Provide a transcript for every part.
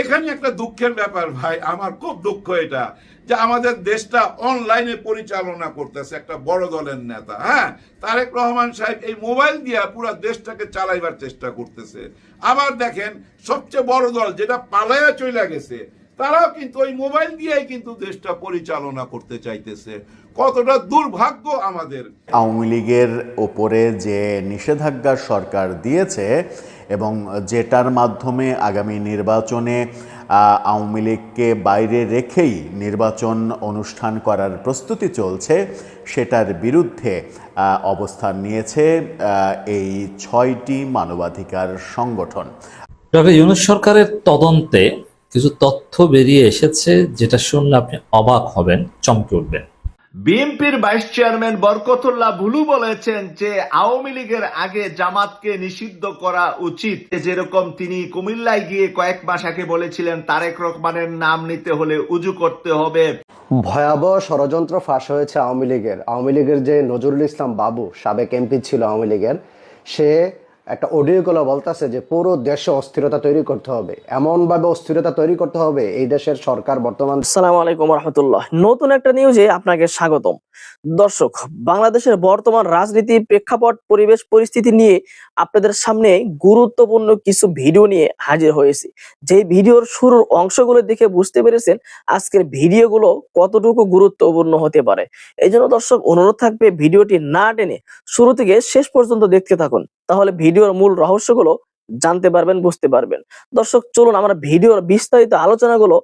এখানে একটা দুঃখের ব্যাপার ভাই, আমার খুব দুঃখ এটা, যে আমাদের দেশটা অনলাইনে পরিচালনা করতেছে একটা বড় দলের নেতা হ্যাঁ? তারেক রহমান সাহেব এই মোবাইল দিয়ে পুরো দেশটাকে চালাইবার চেষ্টা করতেছে। আবার দেখেন, সবচেয়ে বড় দল যেটা পালায়া চলে গেছে, তারাও কিন্তু ওই মোবাইল দিয়েই কিন্তু দেশটা পরিচালনা করতে চাইতেছে। কতটা দুর্ভাগ্য আমাদের। আওয়ামী লীগের ওপরে যে নিষেধাজ্ঞা সরকার দিয়েছে এবং যেটার মাধ্যমে আগামী নির্বাচনে আওয়ামী লীগকে বাইরে রেখেই নির্বাচন অনুষ্ঠান করার প্রস্তুতি চলছে, সেটার বিরুদ্ধে অবস্থান নিয়েছে এই ছয়টি মানবাধিকার সংগঠন। ডক্টর ইউনুস সরকারের তদন্তে কিছু তথ্য বেরিয়ে এসেছে, যেটা শুনলে আপনি অবাক হবেন, চমকে উঠবেন। বিএনপির ভাইস চেয়ারম্যান বরকতুল্লাহ ভুলু বলেছেন যে আওয়ামী লীগের আগে জামাতকে নিষিদ্ধ করা উচিত। যেরকম তিনি কুমিল্লায় গিয়ে কয়েক মাস আগে বলেছিলেন, তারেক রহমানের নাম নিতে হলে উজু করতে হবে। ভয়াবহ ষড়যন্ত্র ফাঁস হয়েছে আওয়ামী লীগের। আওয়ামী লীগের যে নজরুল ইসলাম বাবু, সাবেক এমপি ছিল আওয়ামী লীগের, সে একটা অডিও গুলো বলতেছে যে পুরো দেশে অস্থিরতা তৈরি করতে হবে। এমনভাবে অস্থিরতা তৈরি করতে হবে, এই দেশের সরকার বর্তমান আসসালামু আলাইকুম রহমতুল্লাহ নতুন একটা নিউজে আপনাকে স্বাগতম। দর্শক, বাংলাদেশের বর্তমান রাজনীতি প্রেক্ষাপট, পরিবেশ পরিস্থিতি নিয়ে আপনাদের সামনে গুরুত্বপূর্ণ কিছু ভিডিও নিয়ে হাজির হয়েছি। যে ভিডিওর শুরুর অংশগুলো দেখে বুঝতে পেরেছেন আজকের ভিডিওগুলো কতটুকু গুরুত্বপূর্ণ হতে পারে। এই জন্য দর্শক, অনুরোধ থাকবে ভিডিওটি না টেনে শুরু থেকে শেষ পর্যন্ত দেখতে থাকুন। তাহলে ভিডিওর মূল রহস্যগুলো জানতে পারবেন, বুঝতে পারবেন। দর্শক, চলুন আমরা ভিডিওর বিস্তারিত আলোচনাগুলো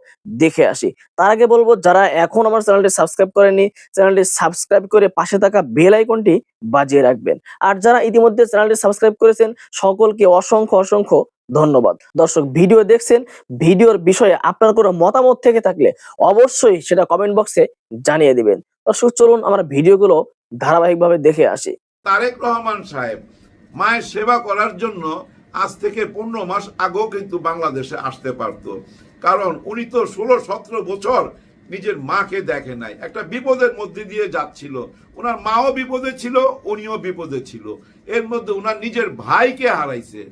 দেখে আসি। তার আগে বলব, যারা এখন আমার চ্যানেলটি সাবস্ক্রাইব করেনি চ্যানেলটি সাবস্ক্রাইব করে পাশে থাকা বেল আইকনটি বাজিয়ে রাখবেন। আর যারা ইতিমধ্যে চ্যানেলটি সাবস্ক্রাইব করেছেন, সকলকে অসংখ্য অসংখ্য ধন্যবাদ। দর্শক, ভিডিও দেখছেন, ভিডিওর বিষয়ে আপনার কোনো মতামত থেকে থাকলে অবশ্যই সেটা কমেন্ট বক্সে জানিয়ে দিবেন। দর্শক, চলুন আমরা ভিডিওগুলো ধারাবাহিকভাবে দেখে আসি। তারেক রহমান সাহেব মায়ের সেবা করার জন্য আজ থেকে পনেরো মাস আগেও কিন্তু বাংলাদেশে আসতে পারতো। কারণ উনি তো ষোলো, সতেরো বছর নিজের মাকে দেখে নাই। একটা বিপদের মধ্যে দিয়ে যাচ্ছিল। ওনার মাও বিপদে ছিল, উনিও বিপদে ছিল। এর মধ্যে ওনার নিজের ভাইকে হারাইছে।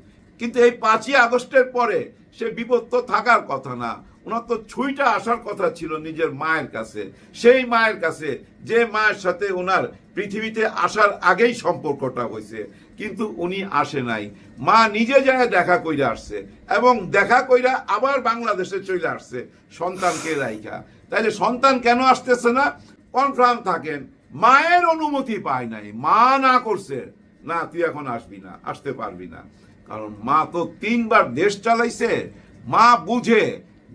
কিন্তু এই পাঁচই আগস্টের পরে সে বিপদ তো থাকার কথা না। ওনার তো ছুঁইটা আসার কথা ছিল নিজের মায়ের কাছে। সেই মায়ের কাছে যে মায়ের সাথে ওনার পৃথিবীতে আসার আগেই সম্পর্কটা হয়েছে, কিন্তু উনি আসে নাই। মা নিজে যায় দেখা কইরা আসছে এবং দেখা কইরা আবার বাংলাদেশে চলে আসছে সন্তানকে রাইখা তাইলে সন্তান কেন আসতেছে না? কনফার্ম থাকেন, মায়ের অনুমতি পায় নাই। মা না করছে, না, তুই এখন আসবি না, আসতে পারবি না। কারণ মা তো তিনবার দেশ চালাইছে, মা বুঝে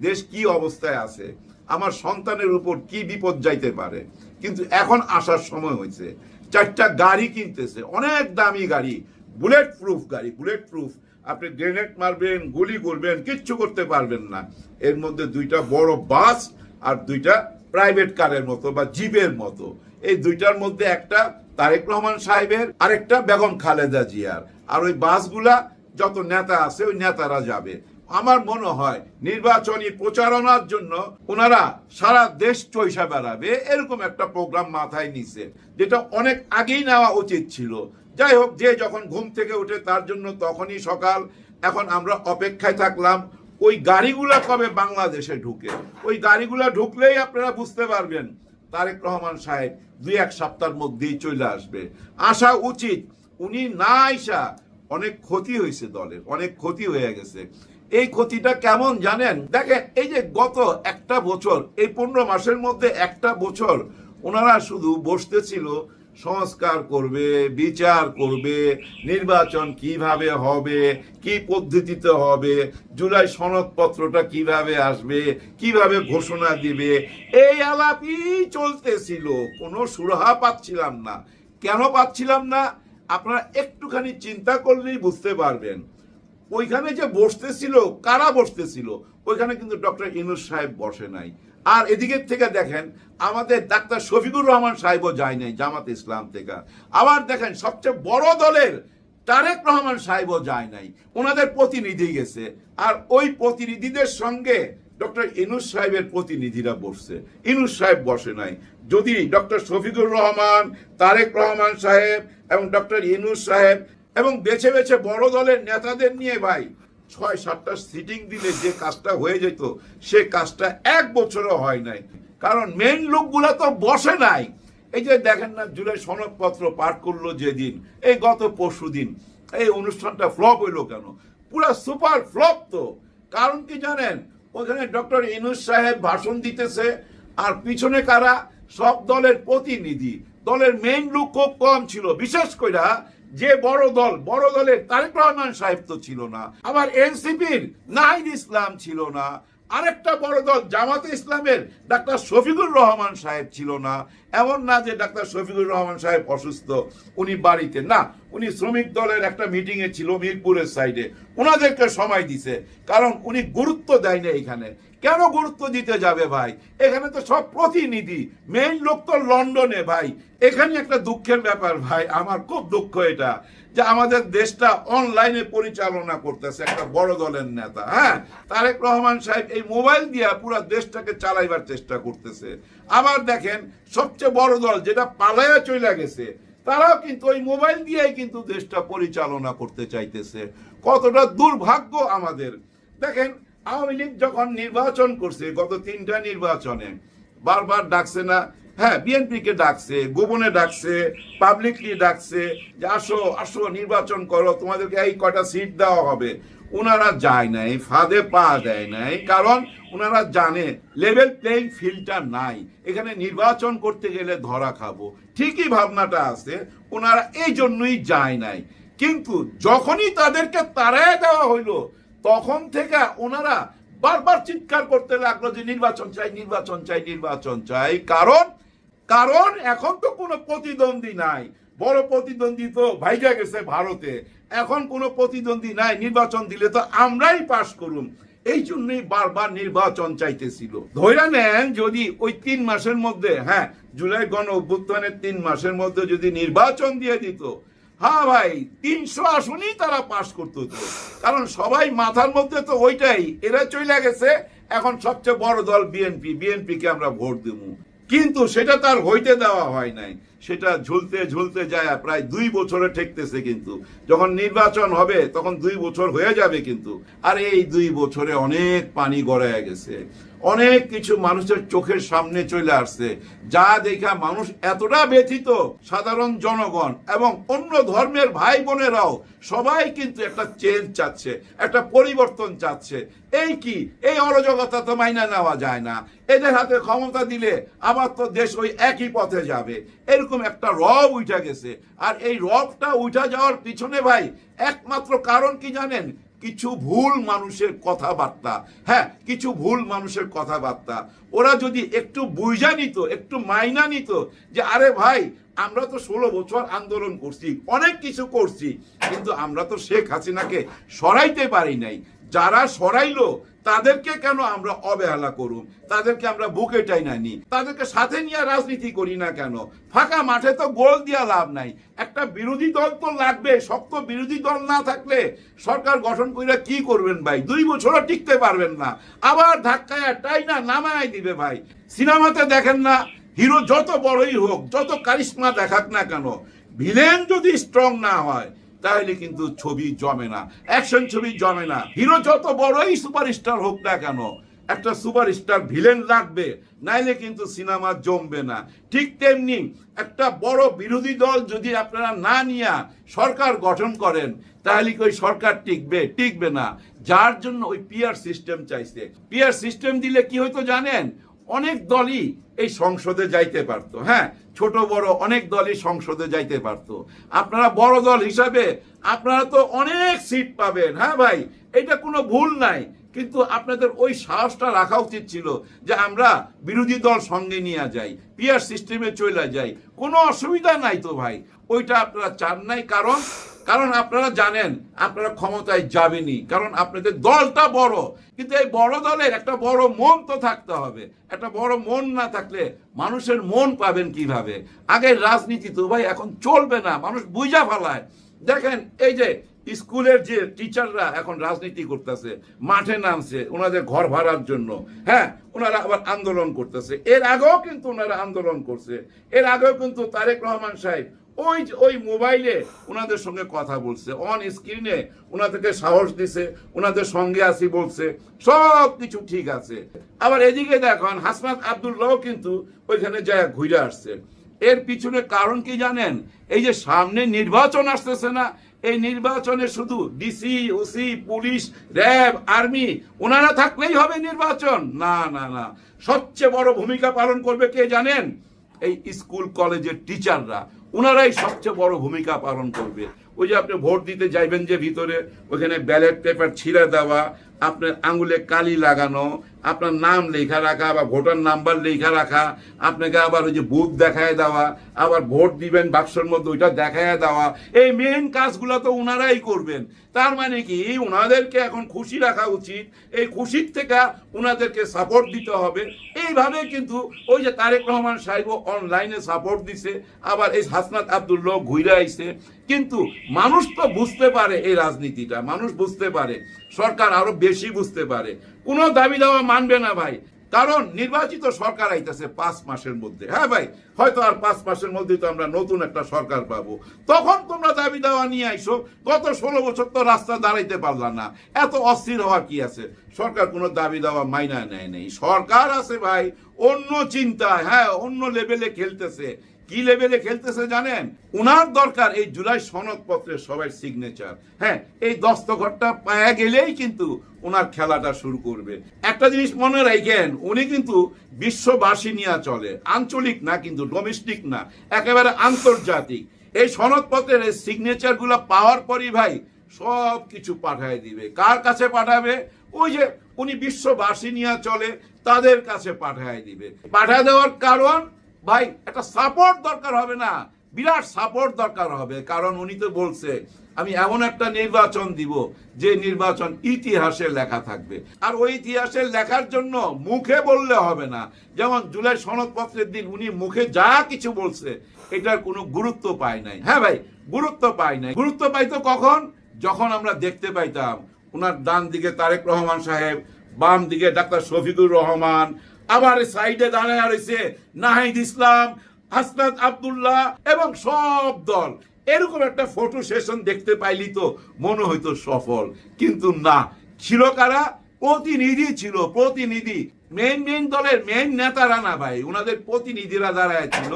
দেশ কি অবস্থায় আছে? আমার সন্তানের উপর কি বিপদ যাইতে পারে? কিন্তু এখন আসার সময় হয়েছে চারটা গাড়ি কিনতেছে। অনেক দামি গাড়ি। বুলেট প্রুফ গাড়ি। বুলেট প্রুফ আপনি গ্রেনেড মারবেন, গুলি করবেন, কিচ্ছু করতে পারবেন না। এর মধ্যে দুইটা বড় বাস আর দুইটা প্রাইভেট কারের মতো বা জিপের মতো। এই দুইটার মধ্যে একটা তারেক রহমান সাহেবের, আরেকটা বেগম খালেদা জিয়ার। আর ওই বাসগুলা যত নেতা আছে, ওই নেতারা যাবে। আমার মনে হয় নির্বাচনী প্রচারণার জন্য ওনারা সারা দেশ চৈসা বেড়াবে, এরকম একটা প্রোগ্রাম মাথায় নিছে, যেটা অনেক আগেই নেওয়া উচিত ছিল। যাই হোক, যে যখন ঘুম থেকে উঠে তার জন্য তখনই সকাল, এখন আমরা অপেক্ষায় থাকলাম, ওই গাড়িগুলা কবে বাংলাদেশে ঢুকে? ওই গাড়িগুলা ঢুকলেই আপনারা বুঝতে পারবেন, তারেক রহমান সাহেব দুই এক সপ্তাহের মধ্যেই চলে আসবে। আসা উচিত, উনি না আইসা অনেক ক্ষতি হয়েছে দলের অনেক ক্ষতি হয়ে গেছে। এই ক্ষতিটা কেমন জানেন? দেখেন, এই যে গত একটা বছর, এই পনেরো মাসের মধ্যে একটা বছর ওনারা শুধু বসতেছিল, সংস্কার করবে, বিচার করবে, নির্বাচন কীভাবে হবে, কি পদ্ধতিতে হবে, জুলাই সনদপত্রটা কীভাবে আসবে, কীভাবে ঘোষণা দিবে, এই আলাপই চলতেছিল। কোনো সুরাহা পাচ্ছিলাম না। কেন পাচ্ছিলাম না? আপনারা একটুখানি চিন্তা করলেই বুঝতে পারবেন। ওইখানে যে বসতেছিল, কারা বসতেছিল? ওইখানে কিন্তু ডক্টর ইনুস সাহেব বসে নাই। আর এদিকের থেকে দেখেন, আমাদের ডাক্তার শফিকুর রহমান সাহেবও যায় নাই জামাত ইসলাম থেকে। আবার দেখেন, সবচেয়ে বড় দলের তারেক রহমান সাহেবও যায় নাই। ওনাদের প্রতিনিধি গেছে। আর ওই প্রতিনিধিদের সঙ্গে ডক্টর ইনুস সাহেবের প্রতিনিধিরা বসছে। ইনুস সাহেব বসে নাই। যদি ডক্টর শফিকুর রহমান, তারেক রহমান সাহেব এবং ডক্টর ইনুস সাহেব এবং বেছে বেছে বড় দলের নেতাদের নিয়ে ভাই, ছয়, সাতটা সিটিং দিলে যে কাজটা হয়ে যেত, সে কাজটা এক বছরও হয় নাই। কারণ মেন লোকগুলা তো বসে নাই। এই যে দেখেন না, জুলাই সনদপত্র পাঠ করল যেদিন, এই গত পরশু দিন, এই অনুষ্ঠানটা ফ্লপ হইল কেন? পুরা সুপার ফ্লপ তো। কারণ কি জানেন? ওখানে ডক্টর ইনুস সাহেব ভাষণ দিতেছে, আর পিছনে কারা? সব দলের প্রতিনিধি। দলের মেইন লোক খুব কম ছিল। বিশেষ কইরা যে বড় দল, বড় দলের তারেক রহমান সাহেব তো ছিল না, আবার এনসিপির নাহিদ ইসলাম ছিল না, আরেকটা বড় দল জামাতে ইসলামের ডাক্তার শফিকুর রহমান সাহেব ছিল না, এমন না যে ডাক্তার শফিকুর রহমান সাহেব অসুস্থ, উনি বাড়িতে না, উনি শ্রমিক দলের একটা মিটিং এ ছিল মিরপুরের সাইডে ওনাদেরকে সময় দিছে, কারণ উনি গুরুত্ব দেয় না এখানে। কেন গুরুত্ব দিতে যাবে ভাই? এখানে তো সব প্রতিনিধি মেইন লোক তো লন্ডনে ভাই। এখানে একটা দুঃখের ব্যাপার ভাই, আমার খুব দুঃখ এটা, যে আমাদের দেশটা অনলাইনে পরিচালনা করতেছে একটা বড় দলের নেতা হ্যাঁ? তারেক রহমান সাহেব এই মোবাইল দিয়া পুরো দেশটাকে চালাইবার চেষ্টা করতেছে। আবার দেখেন, সবচেয়ে বড় দল যেটা পালায়া চলে গেছে, তারাও কিন্তু ওই মোবাইল দিয়েই কিন্তু দেশটা পরিচালনা করতে চাইতেছে। কতটা দুর্ভাগ্য আমাদের। দেখেন আওয়ামী লীগ যখন নির্বাচন করছে, গত তিনটা নির্বাচনে বারবার ডাকছে না হ্যাঁ বিএনপি কে ডাকছে, গোপনে ডাকছে পাবলিকলি ডাকছে যে আসো আসো, নির্বাচন করো, তোমাদেরকে এই কয়টা সিট দেওয়া হবে। ওনারা যায় নাই, ফাঁদে পা দেয় নাই, কারণ ওনারা জানে লেভেল প্লেইং ফিল্ডটা নাই। এখানে নির্বাচন করতে গেলে ধরা খাব। ঠিকই ভাবনাটা আছে ওনারা এই জন্যই যায় নাই। কিন্তু যখনই তাদেরকে তাড়ায় দেওয়া হইল তখন থেকে ওনারা বারবার চিৎকার করতে লাগল যে নির্বাচন চাই নির্বাচন চাই নির্বাচন চাই। কারণ কারণ এখন তো কোনো প্রতিদ্বন্দ্বী নাই। বড় প্রতিদ্বন্দ্বী তো ভাইজা গেছে ভারতে। এখন কোনো প্রতিদ্বন্দ্বী নাই, নির্বাচন দিলে তো আমরাই পাশ করুন এই জন্যই বারবার নির্বাচন চাইতেছিল। ধৈরা নেন, যদি ওই তিন মাসের মধ্যে হ্যাঁ জুলাই গণ অভ্যুত্থানের তিন মাসের মধ্যে যদি নির্বাচন দিয়ে দিত হ্যাঁ ভাই, তিনশো আসনই তারা পাশ করতো হতো। কারণ সবাই মাথার মধ্যে তো ওইটাই, এরা চলে গেছে, এখন সবচেয়ে বড় দল বিএনপি বিএনপি কে আমরা ভোট দেবো। কিন্তু সেটা তার হইতে দেওয়া হয় নাই। সেটা ঝুলতে ঝুলতে যায় প্রায় দুই বছরে ঠেকতেছে কিন্তু। যখন নির্বাচন হবে, তখন দুই বছর হয়ে যাবে কিন্তু। আর এই দুই বছরে অনেক পানি গড়ায় গেছে। অনেক কিছু মানুষের চোখের সামনে চলে আসছে। যা দেখা মানুষ এতটা ব্যথিত, সাধারণ জনগণ এবং অন্য ধর্মের ভাই বোনেরাও সবাই কিন্তু একটা চেঞ্জ চাচ্ছে, একটা পরিবর্তন চাচ্ছে। এই কি? এই অরাজকতা তো মাইনা নেওয়া যায় না। এদের হাতে ক্ষমতা দিলে আবার তো দেশ ওই একই পথে যাবে। এরকম একটা রব উঠা গেছে। আর এই রবটা উঠা যাওয়ার পিছনে ভাই, একমাত্র কারণ কি জানেন? কিছু ভুল মানুষের কথাবার্তা। হ্যাঁ কিছু ভুল মানুষের কথাবার্তা। ওরা যদি একটু বুঝা নিত, একটু মাইনা নিত যে, আরে ভাই, আমরা তো ষোলো বছর আন্দোলন করছি, অনেক কিছু করছি, কিন্তু আমরা তো শেখ হাসিনাকে সরাইতে পারি নাই। যারা সরাইলো তাদেরকে কেন আমরা অবহেলা করুম তাদেরকে আমরা বুকে টাই না। নি তাদেরকে সাথে নিয়ে রাজনীতি করি না কেন? ফাঁকা মাঠে তো গোল দিয়া লাভ নাই। একটা বিরোধী দল তো লাগবে, শক্ত বিরোধী দল না থাকলে সরকার গঠন কইরা কি করবেন ভাই? দুই বছরও টিকতে পারবেন না। আবার ধাক্কায় টাই না নামায় দিবে ভাই। সিনেমাতে দেখেন না, হিরো যত বড়ই হোক, যত কারিশমা দেখাক না কেন, ভিলেন যদি স্ট্রং না হয় তাহলে কিন্তু ছবি জমে না। অ্যাকশন ছবি জমে না। হিরো যত বড়ই সুপারস্টার হোক না কেন, একটা সুপারস্টার ভিলেন লাগবে, নাইলে কিন্তু সিনেমা জমবে না। ঠিক তেমনি একটা বড় বিরোধী দল যদি আপনারা না নিয়ে সরকার গঠন করেন, তাহলে কি ওই সরকার টিকবে? টিকবে না। যার জন্য ওই পিয়ার সিস্টেম চাইছে। পিয়ার সিস্টেম দিলে কি হয়তো জানেন? অনেক দলই এই সংসদে যাইতে পারতো হ্যাঁ? ছোট, বড় অনেক দলই সংসদে যাইতে পারতো। আপনারা বড় দল হিসাবে আপনারা তো অনেক সিট পাবেন হ্যাঁ ভাই? এটা কোনো ভুল নাই। কিন্তু আপনাদের ওই সাহসটা রাখা উচিত ছিল যে আমরা বিরোধী দল সঙ্গে নিয়ে যাই পিয়ার সিস্টেমে চলে যাই। কোনো অসুবিধা নাই তো ভাই। ওইটা আপনারা চান নাই। কারণ কারণ আপনারা জানেন, আপনারা ক্ষমতায় যাবেনই, কারণ আপনাদের দলটা বড়। কিন্তু এই বড় দলের একটা বড় মন তো থাকতে হবে। একটা বড় মন না থাকলে মানুষের মন পাবেন কীভাবে? আগে রাজনীতি তো ভাই, এখন চলবে না, মানুষ বুঝা ফেলায়। দেখেন, এই যে স্কুলের যে টিচাররা এখন রাজনীতি করতেছে, মাঠে নামছে, ওনাদের ঘর ভাড়ার জন্য। হ্যাঁ ওনারা আবার আন্দোলন করতেছে। এর আগেও কিন্তু ওনারা আন্দোলন করছে। এর আগেও কিন্তু তারেক রহমান সাহেব ওই ওই মোবাইলে ওনাদের সঙ্গে কথা বলছে অন স্ক্রিনে ওনাদেরকে সাহস দিছে ওনাদের সঙ্গে আসি বলছে, সব কিছু ঠিক আছে। আবার এদিকে দেখুন, হাসনাত আবদুল্লাহ কিন্তু ওইখানে যায় ঘুরে আসছে। এর পিছনে কারণ কি জানেন? এই যে সামনে নির্বাচন আসতেছে না, এই নির্বাচনে শুধু DC OC police, RAB, army, ওনারা থাকলেই হবে নির্বাচন। না না না। সবচেয়ে বড় ভূমিকা পালন করবে কে জানেন? এই স্কুল কলেজের টিচাররা। ওনারাই সবচেয়ে বড় ভূমিকা পালন করবে। ওই যে আপনি ভোট দিতে যাইবেন যে ভিতরে ওখানে ব্যালট পেপার ছিঁড়ে দেওয়া, আপনার আঙুলে কালি লাগানো, আপনার নাম লেখা রাখা বা ভোটার নাম্বার লেখা রাখা, আপনাকে আবার ওই যে বুথ দেখায় দেওয়া, আবার ভোট দিবেন বাক্সের মধ্যে ওইটা দেখায় দেওয়া। এই মেন কাজগুলো তো ওনারাই করবেন। তার মানে কি? ওনাদেরকে এখন খুশি রাখা উচিত। এই খুশির থেকে ওনাদেরকে সাপোর্ট দিতে হবে। এইভাবে কিন্তু ওই যে তারেক রহমান সাহেব অনলাইনে সাপোর্ট দিছে, আবার এই হাসনাত আবদুল্লাহ ঘুরে আইছে। কিন্তু মানুষ তো বুঝতে পারে এই রাজনীতিটা, মানুষ বুঝতে পারে, সরকার আরও বেশি বুঝতে পারে। কোনো দাবি দেওয়া মানবে না ভাই, কারণ নির্বাচিত সরকার আইতেছে পাঁচ মাসের মধ্যে। হ্যাঁ ভাই, হয়তো আর পাঁচ মাসের মধ্যে তো আমরা নতুন একটা সরকার পাবো। তখন তোমরা দাবি দেওয়া নিয়ে আইসো, গত ষোলো বছর তো রাস্তা দাঁড়াইতে পারলাম না। এত অস্থির হওয়া কি আছে? সরকার কোনো দাবি দেওয়া মাইনা নেয় নেই। সরকার আছে ভাই, অন্য চিন্তায় হ্যাঁ অন্য লেভেলে খেলতেছে। কি লেভেলে খেলতেছে জানেন? উনার দরকার এই জুলাই সনদপত্রের সবাই সিগনেচার হ্যাঁ এই দস্তখতটা পায়া গেলেই কিন্তু ওনার খেলাটা শুরু করবে। একটা জিনিস মনে রাখেন, উনি কিন্তু বিশ্ববাসী নিয়ে চলে। আঞ্চলিক না, কিন্তু ডোমেস্টিক না। একেবারে আন্তর্জাতিক। এই সনদপত্রের এই সিগনেচারগুলো পাওয়ার পরই ভাই সব কিছু পাঠায় দিবে। কার কাছে পাঠাবে? ওই যে উনি বিশ্ববাসী নিয়ে চলে, তাদের কাছে পাঠায় দিবে। পাঠায় দেওয়ার কারণ ভাই, একটা সাপোর্ট দরকার হবে না। বিরাট সাপোর্ট দরকার হবে। কারণ উনি তো বলছে, আমি এমন একটা নির্বাচন দিব যে নির্বাচন ইতিহাসে লেখা থাকবে। আর ওই ইতিহাসের লেখার জন্য মুখে বললে হবে না। যেমন জুলাই সনদপত্রের দিন উনি মুখে যা কিছু বলছে, এটার কোনো গুরুত্ব পায় নাই। হ্যাঁ ভাই, গুরুত্ব পায় নাই। গুরুত্ব পাইতো কখন? যখন আমরা দেখতে পাইতাম ওনার ডান দিকে তারেক রহমান সাহেব, বাম দিকে ডাক্তার শফিকুর রহমান আবার সাইডে দাঁড়ায় রয়েছে নাহিদ ইসলাম, হাসনাত আব্দুল্লাহ এবং সব দল। এরকম একটা ফটো সেশন দেখতে পাইলি তো মনে হইতো সফল। কিন্তু না, ছিল কারা? প্রতিনিধি ছিল, প্রতিনিধি। মেন মেন দলের মেন নেতারা না ভাই ওনাদের প্রতিনিধিরা দাঁড়ায় ছিল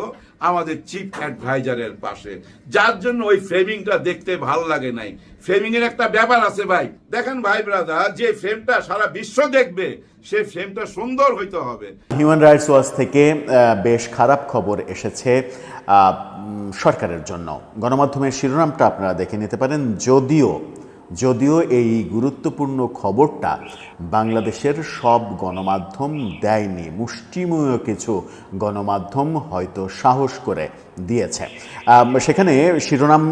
আমাদের চিফ অ্যাডভাইজারের পাশে। যার জন্য ওই ফ্রেমিংটা দেখতে ভালো লাগে নাই। ফ্রেমিং এর একটা ব্যাপার আছে ভাই। দেখেন ভাই ব্রাদার যে ফ্রেমটা সারা বিশ্ব দেখবে, সে ফ্রেমটা সুন্দর হইতে হবে। হিউম্যান রাইটস ওয়াচ থেকে বেশ খারাপ খবর এসেছে সরকারের জন্য। গণমাধ্যমের শিরোনামটা আপনারা দেখে নিতে পারেন, যদিও যদিও এই গুরুত্বপূর্ণ খবরটা বাংলাদেশের সব গণমাধ্যম দেয়নি, মুষ্টিময় কিছু গণমাধ্যম হয়তো সাহস করে দিয়েছে। সেখানে শিরোনাম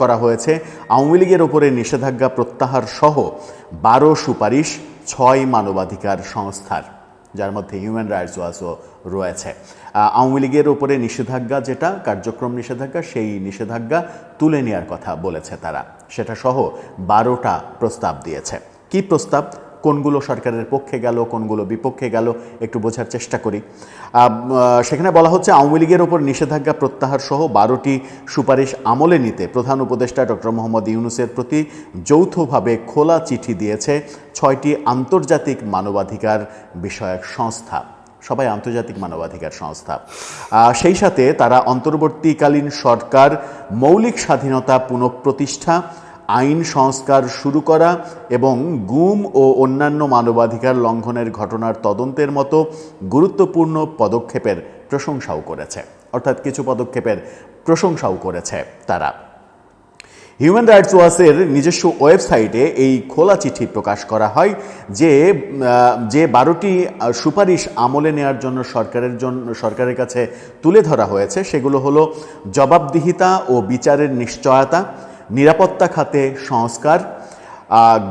করা হয়েছে, আওয়ামী লীগের ওপরে নিষেধাজ্ঞা প্রত্যাহার সহ বারো সুপারিশ ছয় মানবাধিকার সংস্থার, যার মধ্যে হিউম্যান রাইটস ওয়াচও রয়েছে। আওয়ামী লীগের ওপরে নিষেধাজ্ঞা যেটা, কার্যক্রম নিষেধাজ্ঞা, সেই নিষেধাজ্ঞা তুলে নেওয়ার কথা বলেছে তারা। সেটা সহ বারোটা প্রস্তাব দিয়েছে। কি প্রস্তাব? কোনগুলো সরকারের পক্ষে গেল, কোনগুলো বিপক্ষে গেল, একটু বোঝার চেষ্টা করি। সেখানে বলা হচ্ছে আওয়ামী লীগের ওপর নিষেধাজ্ঞা প্রত্যাহার সহ বারোটি সুপারিশ আমলে নিতে প্রধান উপদেষ্টা ডক্টর মোহাম্মদ ইউনুসের প্রতি যৌথভাবে খোলা চিঠি দিয়েছে ছয়টি আন্তর্জাতিক মানবাধিকার বিষয়ক সংস্থা। সবাই আন্তর্জাতিক মানবাধিকার সংস্থা। সেই সাথে তারা অন্তর্বর্তীকালীন সরকার মৌলিক স্বাধীনতা পুনঃপ্রতিষ্ঠা আইন সংস্কার শুরু করা এবং গুম ও অন্যান্য মানবাধিকার লঙ্ঘনের ঘটনার তদন্তের মতো গুরুত্বপূর্ণ পদক্ষেপের প্রশংসাও করেছে। অর্থাৎ কিছু পদক্ষেপের প্রশংসাও করেছে তারা। হিউম্যান রাইটস ওয়াচের নিজস্ব ওয়েবসাইটে এই খোলা চিঠি প্রকাশ করা হয় যে যে বারোটি সুপারিশ আমলে নেওয়ার জন্য সরকারের জন্য সরকারের কাছে তুলে ধরা হয়েছে। সেগুলো হলো জবাবদিহিতা ও বিচারের নিশ্চয়তা নিরাপত্তা খাতে সংস্কার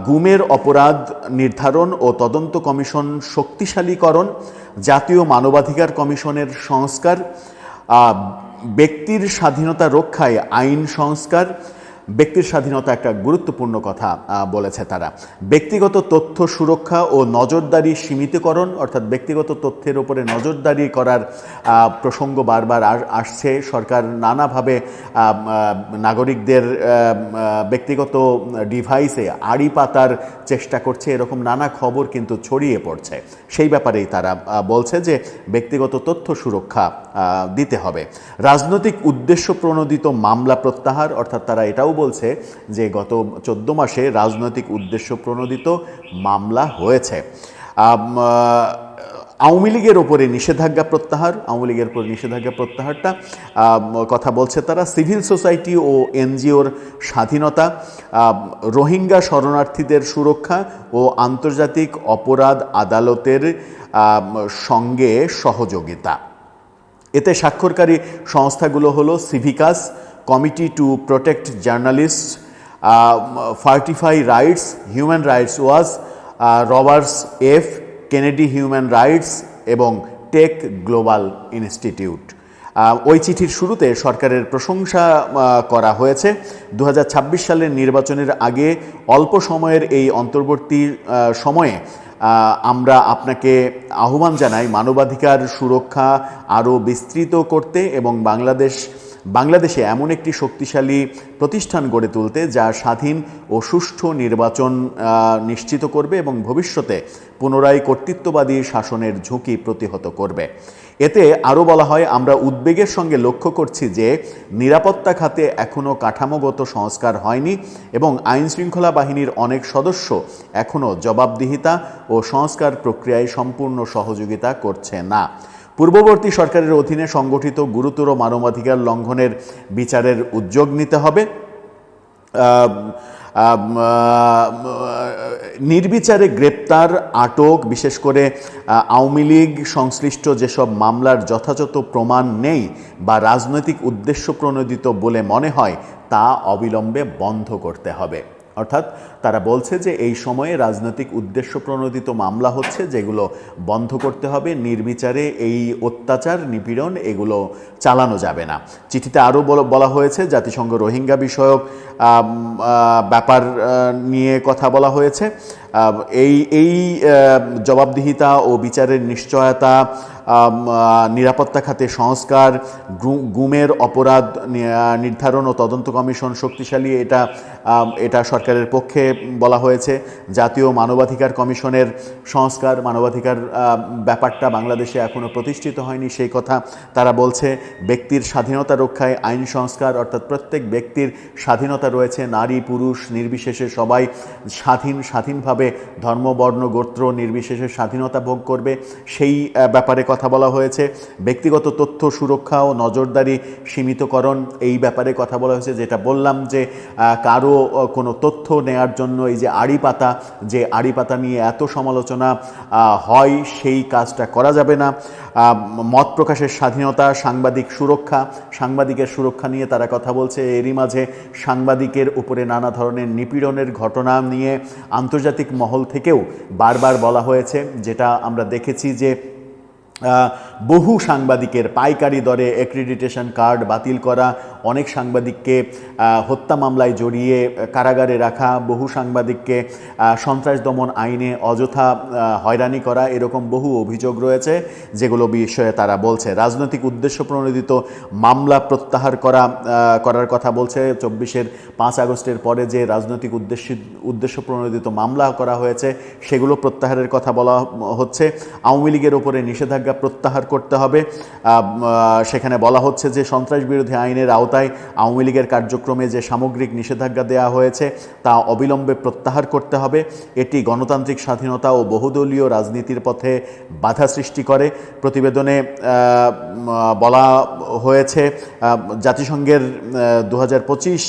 গুমের অপরাধ নির্ধারণ ও তদন্ত কমিশন শক্তিশালীকরণ, জাতীয় মানবাধিকার কমিশনের সংস্কার ব্যক্তির স্বাধীনতা রক্ষায় আইন সংস্কার ব্যক্তির স্বাধীনতা একটা গুরুত্বপূর্ণ কথা বলেছে তারা। ব্যক্তিগত তথ্য সুরক্ষা ও নজরদারি সীমিতকরণ, অর্থাৎ ব্যক্তিগত তথ্যের উপরে নজরদারি করার প্রসঙ্গ বারবার আসছে। সরকার নানাভাবে নাগরিকদের ব্যক্তিগত ডিভাইসে আড়ি পাতার চেষ্টা করছে। এরকম নানা খবর কিন্তু ছড়িয়ে পড়ছে। সেই ব্যাপারেই তারা বলছে যে ব্যক্তিগত তথ্য সুরক্ষা দিতে হবে। রাজনৈতিক উদ্দেশ্য প্রণোদিত মামলা প্রত্যাহার, অর্থাৎ তারা এটাও বলছে যে গত চোদ্দ মাসে রাজনৈতিক উদ্দেশ্য প্রণোদিত মামলা হয়েছে। আওয়ামী লীগের ওপরে নিষেধাজ্ঞা প্রত্যাহার, আওয়ামী লীগের উপর নিষেধাজ্ঞা প্রত্যাহারটা কথা বলছে তারা সিভিল সোসাইটি ও এনজিওর স্বাধীনতা রোহিঙ্গা শরণার্থীদের সুরক্ষা ও আন্তর্জাতিক অপরাধ আদালতের সঙ্গে সহযোগিতা। এতে স্বাক্ষরকারী সংস্থাগুলো হলো সিভিকাস committee to protect journalist fortify rights human rights was Roberts F Kennedy human rights এবং টেক গ্লোবাল ইনস্টিটিউট ওই চিঠির শুরুতে সরকারের প্রশংসা করা হয়েছে। দু হাজার ছাব্বিশ সালের নির্বাচনের আগে অল্প সময়ের এই অন্তর্বর্তী সময়ে আমরা আপনাকে আহ্বান জানাই মানবাধিকার সুরক্ষা আরও বিস্তৃত করতে এবং বাংলাদেশ বাংলাদেশে এমন একটি শক্তিশালী প্রতিষ্ঠান গড়ে তুলতে যা স্বাধীন ও সুষ্ঠু নির্বাচন নিশ্চিত করবে এবং ভবিষ্যতে পুনরায় কর্তৃত্ববাদী শাসনের ঝুঁকি প্রতিহত করবে। এতে আরও বলা হয়, আমরা উদ্বেগের সঙ্গে লক্ষ্য করছি যে নিরাপত্তা খাতে এখনও কাঠামোগত সংস্কার হয়নি এবং আইন শৃঙ্খলা বাহিনীর অনেক সদস্য এখনও জবাবদিহিতা ও সংস্কার প্রক্রিয়ায় সম্পূর্ণ সহযোগিতা করছে না। পূর্ববর্তী সরকারের অধীনে সংগঠিত গুরুতর মানবাধিকার লঙ্ঘনের বিচারের উদ্যোগ নিতে হবে। নির্বিচারে গ্রেপ্তার, আটক, বিশেষ করে আওয়ামী লীগ সংশ্লিষ্ট যেসব মামলার যথাযথ প্রমাণ নেই বা রাজনৈতিক উদ্দেশ্য প্রণোদিত বলে মনে হয়, তা অবিলম্বে বন্ধ করতে হবে। অর্থাৎ তারা বলছে যে এই সময়ে রাজনৈতিক উদ্দেশ্য প্রণোদিত মামলা হচ্ছে যেগুলো বন্ধ করতে হবে, নির্বিচারে এই অত্যাচার, নিপীড়ন এগুলো চালানো যাবে না। চিঠিতে আরও বলা হয়েছে, জাতিসংঘ রোহিঙ্গা বিষয়ক ব্যাপার নিয়ে কথা বলা হয়েছে। এই এই জবাবদিহিতা ও বিচারের নিশ্চয়তা নিরাপত্তা খাতে সংস্কার গুমের অপরাধ নির্ধারণ ও তদন্ত কমিশন শক্তিশালী, এটা এটা সরকারের পক্ষে বলা হয়েছে। জাতীয় মানবাধিকার কমিশনের সংস্কার, মানবাধিকার ব্যাপারটা বাংলাদেশে এখনও প্রতিষ্ঠিত হয়নি, সেই কথা তারা বলছে। ব্যক্তির স্বাধীনতা রক্ষায় আইন সংস্কার, অর্থাৎ প্রত্যেক ব্যক্তির স্বাধীনতা রয়েছে, নারী, পুরুষ, নির্বিশেষে সবাই স্বাধীন, স্বাধীনভাবে ধর্ম, বর্ণ, গোত্র, নির্বিশেষে স্বাধীনতা ভোগ করবে, সেই ব্যাপারে কথা বলা হয়েছে। ব্যক্তিগত তথ্য সুরক্ষা ও নজরদারি সীমিতকরণ, এই ব্যাপারে কথা বলা হয়েছে। যেটা বললাম যে কারও কোনো তথ্য নেয়ার জন্য এই যে আড়ি পাতা যে আড়ি পাতা নিয়ে এত সমালোচনা হয়, সেই কাজটা করা যাবে না। মত প্রকাশের স্বাধীনতা, সাংবাদিক সুরক্ষা, সাংবাদিকের সুরক্ষা নিয়ে তারা কথা বলছে। এরই মাঝে সাংবাদিকের উপরে নানা ধরনের নিপীড়নের ঘটনা নিয়ে আন্তর্জাতিক মহল থেকেও বারবার বলা হয়েছে যেটা আমরা দেখেছি যে বহু সাংবাদিকের পাইকারি দরে অ্যাক্রিডিটেশন কার্ড বাতিল করা, অনেক সাংবাদিককে হত্যা মামলায় জড়িয়ে কারাগারে রাখা, বহু সাংবাদিককে সন্ত্রাস দমন আইনে অযথা হয়রানি করা, এরকম বহু অভিযোগ রয়েছে, যেগুলো বিষয়ে তারা বলছে। রাজনৈতিক উদ্দেশ্য প্রণোদিত মামলা প্রত্যাহার করা করার কথা বলছে। চব্বিশের পাঁচ আগস্টের পরে যে রাজনৈতিক উদ্দেশ্য উদ্দেশ্য প্রণোদিত মামলা করা হয়েছে, সেগুলো প্রত্যাহারের কথা বলা হচ্ছে। আওয়ামী লীগের ওপরে নিষেধাজ্ঞা প্রত্যাহার করতে হবে। সেখানে বলা হচ্ছে যে সন্ত্রাস বিরোধী আইনের আওতায় আওয়ামী লীগের কার্যক্রমে যে সামগ্রিক নিষেধাজ্ঞা দেওয়া হয়েছে, তা অবিলম্বে প্রত্যাহার করতে হবে। এটি গণতান্ত্রিক স্বাধীনতা ও বহুদলীয় রাজনীতির পথে বাধা সৃষ্টি করে। প্রতিবেদনে বলা হয়েছে জাতিসংঘের দু হাজার পঁচিশ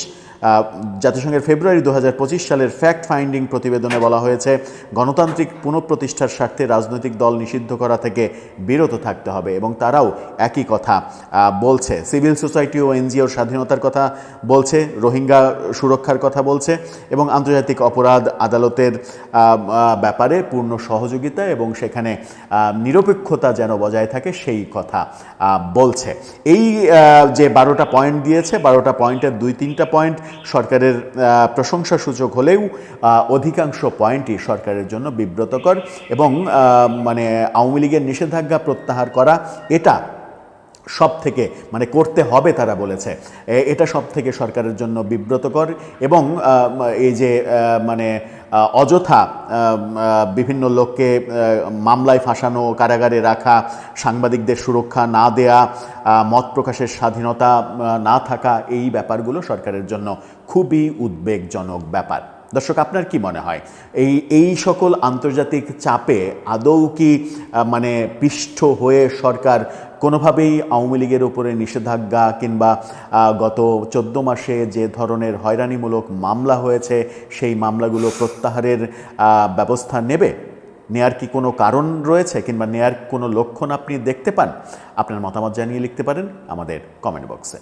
জাতিসংঘের ফেব্রুয়ারি দু হাজার পঁচিশ সালের ফ্যাক্ট ফাইন্ডিং প্রতিবেদনে বলা হয়েছে, গণতান্ত্রিক পুনঃপ্রতিষ্ঠার স্বার্থে রাজনৈতিক দল নিষিদ্ধ করা থেকে বিরত থাকতে হবে এবং তারাও একই কথা বলছে। সিভিল সোসাইটি ও এনজিওর স্বাধীনতার কথা বলছে, রোহিঙ্গা সুরক্ষার কথা বলছে এবং আন্তর্জাতিক অপরাধ আদালতের ব্যাপারে পূর্ণ সহযোগিতা এবং সেখানে নিরপেক্ষতা যেন বজায় থাকে সেই কথা বলছে। এই যে বারোটা পয়েন্ট দিয়েছে, বারোটা পয়েন্টের দুই তিনটা পয়েন্ট সরকারের প্রশংসা প্রশংসাসূচক হলেও অধিকাংশ পয়েন্টই সরকারের জন্য বিব্রতকর এবং মানে আওয়ামী লীগের নিষেধাজ্ঞা প্রত্যাহার করা এটা সব থেকে মানে করতে হবে তারা বলেছে। এটা সব থেকে সরকারের জন্য বিব্রতকর এবং এই যে মানে অযথা বিভিন্ন লোককে মামলায় ফাঁসানো, কারাগারে রাখা, সাংবাদিকদের সুরক্ষা না দেয়া মত প্রকাশের স্বাধীনতা না থাকা, এই ব্যাপারগুলো সরকারের জন্য খুবই উদ্বেগজনক ব্যাপার। দর্শক, আপনার কি মনে হয়? এই এই সকল আন্তর্জাতিক চাপে আদৌ কি মানে পিষ্ঠ হয়ে সরকার কোনোভাবেই আওয়ামী লীগের উপরে নিষেধাজ্ঞা কিংবা গত চোদ্দ মাসে যে ধরনের হয়রানিমূলক মামলা হয়েছে, সেই মামলাগুলো প্রত্যাহারের ব্যবস্থা নেবে? নেয়ার কি কোনো কারণ রয়েছে কিংবা নেয়ার কোনো লক্ষণ আপনি দেখতে পান? আপনার মতামত জানিয়ে লিখতে পারেন আমাদের কমেন্ট বক্সে